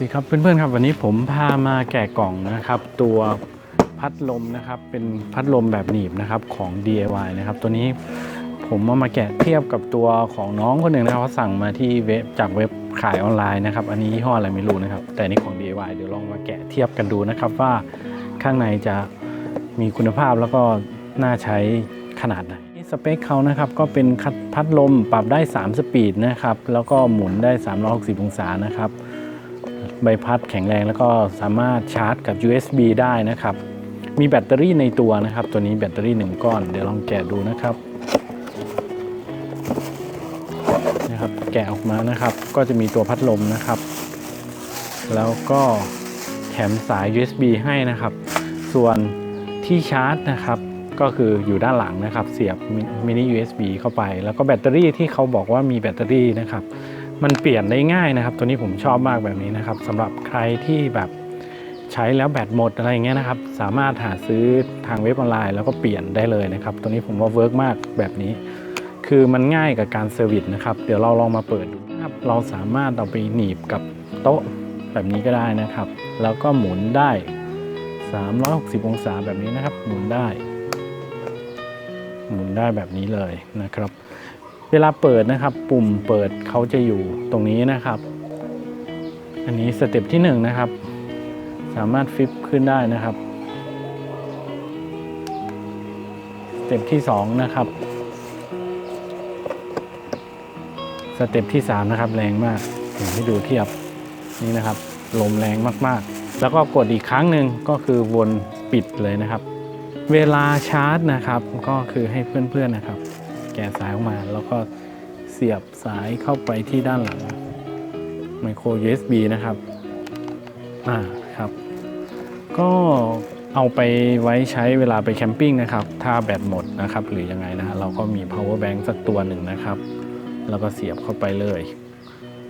สดีครับเพื่อนๆครับวันนี้ผมพามาแกะกล่องนะครับ ตัวพัดลมนะครับเป็นพัดลมแบบหนีบนะครับของ DIY นะครับ ตัวนี้ผมเอามาแกะเทียบกับตัวของน้องคนหนึ่งนะครับเขาสั่งมาที่เว็บจากเว็บขายออนไลน์นะครับ อันนี้ยี่ห้ออะไรไม่รู้นะครับ แต่อันนี่ของ DIY เดี๋ยวลองมาแกะเทียบกันดูนะครับ ว่าข้างในจะมีคุณภาพแล้วก็น่าใช้ขนาดไหนสเปคเขานะครับก็เป็นพัดลมปรับได้ 3 สปีดนะครับแล้วก็หมุนได้ 360 องศานะครับ ใบพัดแข็งแรงแล้วก็สามารถชาร์จกับ USB ได้นะครับ มีแบตเตอรี่ในตัวนะครับ ตัวนี้แบตเตอรี่ 1 ก้อน เดี๋ยวลองแกะดูนะครับนะครับ แกะออกมานะครับ ก็จะมีตัวพัดลมนะครับ แล้วก็แถมสาย USB ให้นะครับ ส่วนที่ชาร์จนะครับก็คืออยู่ด้านหลังนะครับ เสียบมินิ USB เข้าไป แล้วก็แบตเตอรี่ที่เขาบอกว่ามีแบตเตอรี่นะครับ มันเปลี่ยนได้ง่ายนะครับ ตัวนี้ผมชอบมากแบบนี้นะครับสำหรับใครที่แบบใช้แล้วแบตหมดอะไรอย่างเงี้ยนะครับ สามารถหาซื้อทางเว็บออนไลน์ แล้วก็เปลี่ยนได้เลยนะครับ ตัวนี้ผมว่าเวิร์กมากแบบนี้ คือมันง่ายกับการเซอร์วิสนะครับ เดี๋ยวเราลองมาเปิดดูนะครับ เราสามารถเอาไปหนีบกับโต๊ะแบบนี้ก็ได้นะครับ แล้วก็หมุนได้ 360 องศาแบบนี้นะครับ หมุนได้ หมุนได้แบบนี้เลยนะครับ เวลาเปิดนะครับ ปุ่มเปิดเขาจะอยู่ตรงนี้นะครับ อันนี้สเต็ปที่1นงนะครับ สามารถฟลิปขึ้นได้นะครับสเต็ปที่ 2 นะครับ สเต็ปที่ 3 นะครับ แรงมากผมให้ดูเทียบนี่นะครับลมแรงมากๆ แล้วก็กดอีกครั้งหนึ่งก็คือวนปิดเลยนะครับ เวลาชาร์จนะครับ ก็คือให้เพื่อนๆนะครับ กะสายออกมา แล้วก็เสียบสายเข้าไปที่ด้านหลังไมโคร USB นะครับ อ่าครับ ก็เอาไปไว้ใช้เวลาไปแคมปิ้งนะครับ ถ้าแบตหมดนะครับ หรือยังไงนะเราก็มี power bank สักตัวหนึ่งนะครับ แล้วก็เสียบเข้าไปเลย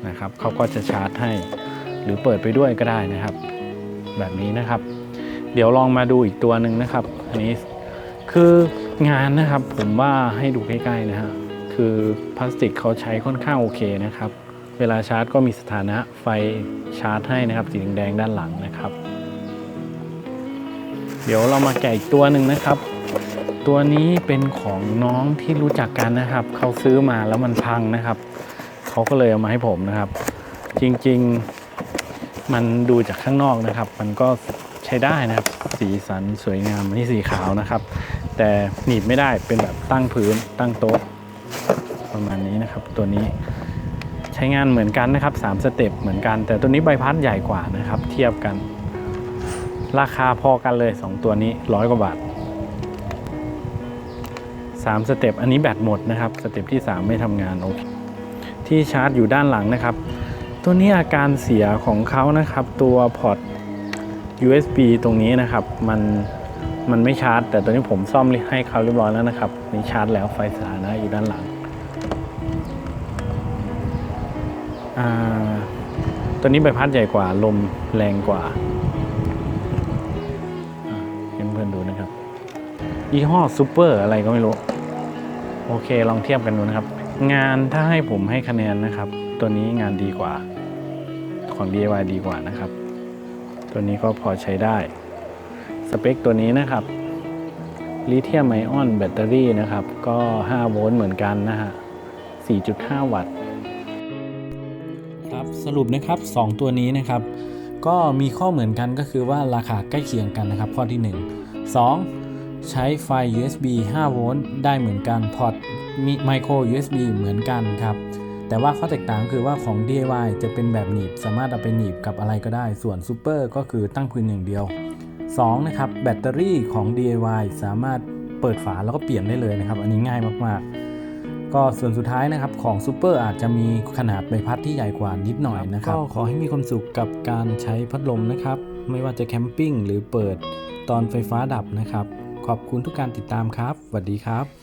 นะครับเขาก็จะชาร์จให้ หรือเปิดไปด้วยก็ได้นะครับ แบบนี้นะครับ เดี๋ยวลองมาดูอีกตัวหนึ่งนะครับ อันนี้คือ งานนะครับผมว่าให้ดูใกล้ๆนะฮะคือพลาสติกเขาใช้ค่อนข้างโอเคนะครับ เวลาชาร์จก็มีสถานะไฟชาร์จให้นะครับสีแดงด้านหลังนะครับ เดี๋ยวเรามาแกะอีกตัวหนึ่งนะครับ ตัวนี้เป็นของน้องที่รู้จักกันนะครับเขาซื้อมาแล้วมันพังนะครับเขาก็เลยเอามาให้ผมนะครับ จริงๆมันดูจากข้างนอกนะครับ มันก็ใช้ได้นะครับ สีสันสวยงามนี่สีขาวนะครับ แต่หนีบไม่ได้เป็นแบบตั้งพื้นตั้งโต๊ะ ประมาณนี้นะครับ ตัวนี้ใช้งานเหมือนกันนะครับ3สเต็ปเหมือนกัน แต่ตัวนี้ใบพัดใหญ่กว่านะครับ เทียบกัน ราคาพอกันเลย 2 ตัวนี้ร้อยกว่าบาท3สเต็ปอันนี้แบตหมดนะครับสเต็ปที่ 3 ไม่ทำงานโอเคที่ชาร์จอยู่ด้านหลังนะครับ ตัวนี้อาการเสียของเขานะครับ ตัวพอร์ต USB ตรงนี้นะครับ มัน มันไม่ชาร์จ แต่ตอนนี้ผมซ่อมให้เขาเรียบร้อยแล้วนะครับนี่ชาร์จแล้วไฟสานะอยู่ด้านหลังอ่าตัวนี้ใบพัดใหญ่กว่าลมแรงกว่าเพื่อนๆดูนะครับยี่ห้อซูเปอร์อะไรก็ไม่รู้ โอเคลองเทียบกันดูนะครับ งานถ้าให้ผมให้คะแนนนะครับ ตัวนี้งานดีกว่าของ DIY ดีกว่านะครับ ตัวนี้ก็พอใช้ได้ สเปคตัวนี้นะครับลิเธียมไอออนแบตเตอรี่นะครับ ก็ 5 โวลต์เหมือนกันนะฮะ 4.5 วัตต์ ครับ สรุปนะครับ 2 ตัวนี้นะครับ ก็มีข้อเหมือนกันก็คือว่าราคาใกล้เคียงกันนะครับ ข้อที่ 1 2 ใช้ไฟ USB 5 โวลต์ได้เหมือนกันพอร์ตมีไมโคร USB เหมือนกันครับ แต่ว่าข้อแตกต่างคือว่าของ DIY จะเป็นแบบหนีบ สามารถเอาไปหนีบกับอะไรก็ได้ ส่วนซูเปอร์ก็คือตั้งพื้นอย่างเดียว 2. นะครับแบตเตอรี่ของ DIY สามารถเปิดฝาแล้วก็เปลี่ยนได้เลยนะครับ อันนี้ง่ายมากๆ ก็ส่วนสุดท้ายนะครับของซูเปอร์อาจจะมีขนาดใบพัดที่ใหญ่กว่านิดหน่อยนะครับก็ขอให้มีความสุขกับการใช้พัดลมนะครับ ไม่ว่าจะแคมปิ้งหรือเปิดตอนไฟฟ้าดับนะครับ ขอบคุณทุกการติดตามครับสวัสดีครับ